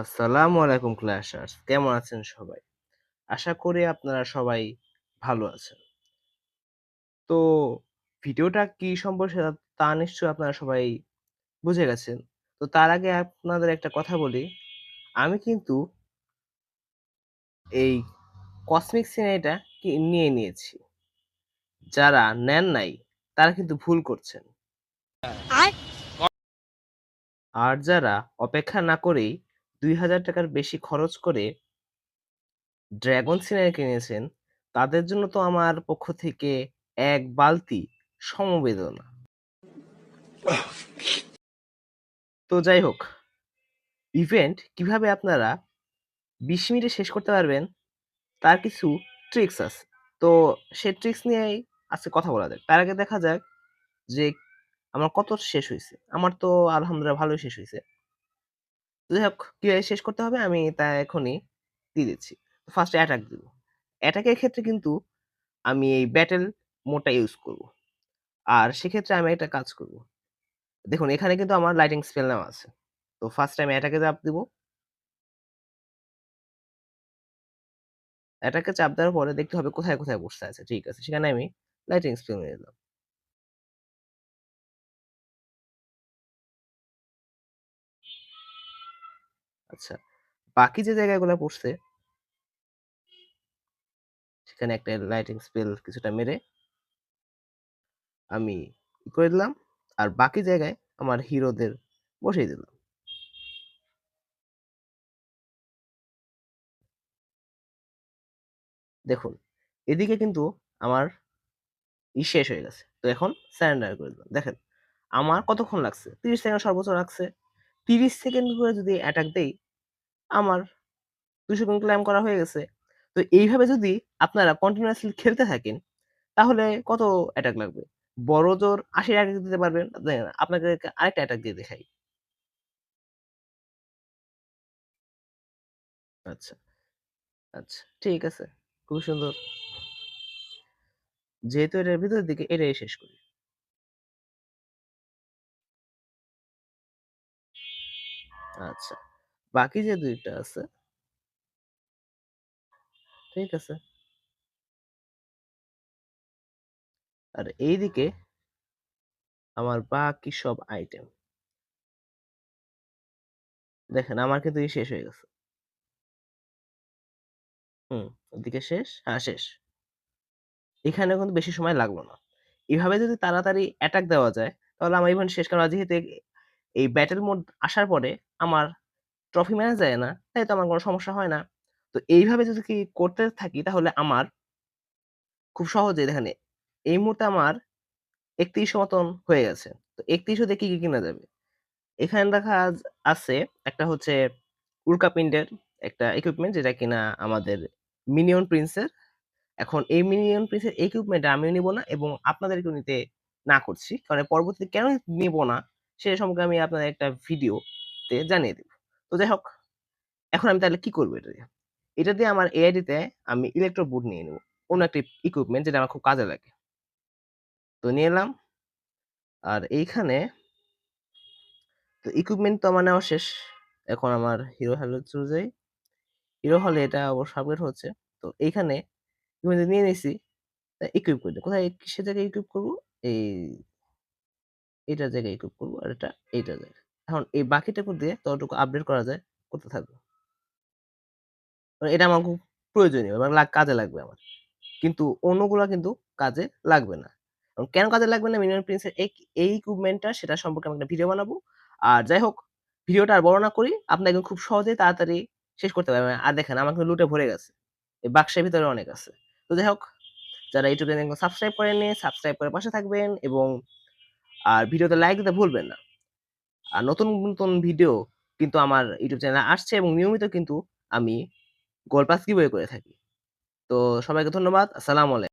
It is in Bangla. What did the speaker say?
আসসালামু আলাইকুম ক্লাশার্স কেমন আছেন সবাই? আশা করি আপনারা সবাই ভালো আছেন। তো ভিডিওটা কি সম্পর্কে তা নিশ্চয়ই আপনারা সবাই বুঝে গেছেন। তো তার আগে আপনাদের একটা কথা বলি, আমি কিন্তু এই কসমিক সিনারিটা কি নিয়ে নিয়েছি। যারা নেন নাই তারা কিন্তু ভুল করছেন। আর যারা অপেক্ষা না করেই ৳২,০০০ টাকার বেশি খরচ করে ড্রাগন সিনারি কিনেছেন, তাদের জন্য তো আমার পক্ষ থেকে এক বালতি সমবেদনা। তো যাই হোক, ইভেন্ট কীভাবে আপনারা ২০ মিনিটে শেষ করতে পারবেন, তার কিছু ট্রিক্স আছে। তো সে ট্রিক্স নিয়েই আজকে কথা বলা যাক। তার আগে দেখা যাক যে আমার কত শেষ হয়েছে আমার তো আলহামদুলিল্লাহ ভালোই শেষ হইছে। যাই হোক কীভাবে শেষ করতে হবে আমি তা এখনই দিয়ে দিচ্ছি। ফার্স্ট অ্যাটাক দিব। অ্যাটাকের ক্ষেত্রে কিন্তু আমি এই ব্যাটেল মোডটা ইউজ করব। আর সেক্ষেত্রে আমি একটা কাজ করব। দেখুন এখানে কিন্তু আমার লাইটিং স্পেল নেওয়া আছে। তো ফার্স্ট আমি অ্যাটাকে চাপ দিব। অ্যাটাকে চাপ দেওয়ার পরে দেখতে হবে কোথায়, কোথায় বসতে আছে। ঠিক আছে। সেখানে আমি লাইটিং স্পেল নিয়ে নিলাম। আচ্ছা। বাকি যে জায়গাগুলো পড়ছে সেখানে একটা লাইটিং স্পেল কিছুটা মেরে আমি করে দিলাম। আর বাকি জায়গায় আমার হিরোদের বসিয়ে দিলাম। দেখুন, এদিকে কিন্তু আমার ই শেষ হয়ে গেছে। তো এখন স্যারেন্ডার করে দিলাম। দেখেন, আমার কতক্ষণ লাগছে? ৩০ সেকেন্ড সর্বোচ্চ লাগছে। ৩০ সেকেন্ড করে যদি অ্যাটাক দেই, আমার দুশো গুণ ক্লাইম করা হয়ে গেছে। তো এইভাবে যদি আপনারা কন্টিনিউয়াসলি খেলতে থাকেন, তাহলে কত অ্যাটাক লাগবে? বড়জোর ৮০ অ্যাটাক দিতে পারবেন। আপনাকে আরেকটা অ্যাটাক দিয়ে দেখাই। আচ্ছা, আচ্ছা, ঠিক আছে। খুবই সুন্দর। যেহেতু এটার ভিতরের দিকে এটাই শেষ করি। আচ্ছা। বাকি যে ২ টা আছে ঠিক আছে। আর এইদিকে আমার বাকি সব আইটেম। দেখেন আমার কিন্তু শেষ হয়ে গেছে। হুম, ওদিকে শেষ? হ্যাঁ, শেষ। এখানে কিন্তু বেশি সময় লাগল না। এভাবে যদি তাড়াতাড়ি অ্যাটাক দেওয়া যায়, তাহলে আমার ইভেন্ট শেষ কারণ যেহেতু এই ব্যাটেল মোড আসার পরে আমার ট্রফি ম্যানেজ যায় না, তাই তো আমার কোনো সমস্যা হয় না। তো এইভাবে যদি কি করতে থাকি তাহলে আমার খুব সহজেই দেখেন এই মুহূর্তে আমার ৩১০০ মতন হয়ে গেছে। তো ৩১০০ দিয়ে কি, কি কিনা যাবে? এখানে দেখা আছে একটা হচ্ছে উল্কাপিন্ডের একটা ইকুইপমেন্ট যেটা কিনা আমাদের মিনিয়ন প্রিন্সের। এখন এই মিনিয়ন প্রিন্সের ইকুইপমেন্ট আমিও নিব না এবং আপনাদেরকেও নিতে না করছি। কারণ পরবর্তীতে কেন নিব না সে সম্পর্কে আমি আপনাদের একটা ভিডিওতে জানিয়ে দেব। তো যাই হোক, এখন আমি তাহলে কি করব এটা দিয়ে? এটা দিয়ে আমার এআইডিতে আমি ইলেকট্রো বুট নিয়ে নেব। অন্য একটা ইকুইপমেন্ট যেটা আমার খুব কাজে লাগে। তো নিয়ে এলাম। আর এইখানে তো ইকুইপমেন্ট তো আমার নেওয়া শেষ। এখন আমার হিরো হলে চলে। হিরো হলে এটা অবশ্য আপগ্রেড হচ্ছে। তো এইখানে ইকুইপমেন্ট নিয়ে নিয়েছি ইকুইপ করে কোথায় কিসের জায়গায় ইকুইপ করব এই এটার জায়গায় ইকুইপ করব আর এটা এইটার জায়গায়। এখন এই বাকিটুকু দিয়ে যতটুকু আপডেট করা যায়, করতে থাকব। এটা আমার খুব প্রয়োজনীয় এবং কাজে লাগবে আমার। কিন্তু অন্যগুলা কিন্তু কাজে লাগবে না। কেন কাজে লাগবে না মিনিমাম প্রিন্সের এই ইকুইপমেন্টটা সেটা সম্পর্কে আমি একটা ভিডিও বানাবো। আর যাই হোক ভিডিওটা আর বড় না করি, আপনি একদম খুব সহজে তাড়াতাড়ি শেষ করতে পারবেন। আর দেখেন, আমার কিন্তু লুটে ভরে গেছে। এই বাক্সের ভিতরে অনেক আছে। তো যাই হোক, যারা ইউটিউব সাবস্ক্রাইব করেননি সাবস্ক্রাইব করে পাশে থাকবেন এবং আর ভিডিওতে লাইক দিতে ভুলবেন না। নতুন, নতুন ভিডিও কিন্তু আমার ইউটিউব চ্যানেলে আসছে এবং নিয়মিত কিন্তু আমি গোল পাস গিভওয়ে করে থাকি। তো সবাইকে ধন্যবাদ। আসসালামু আলাইকুম।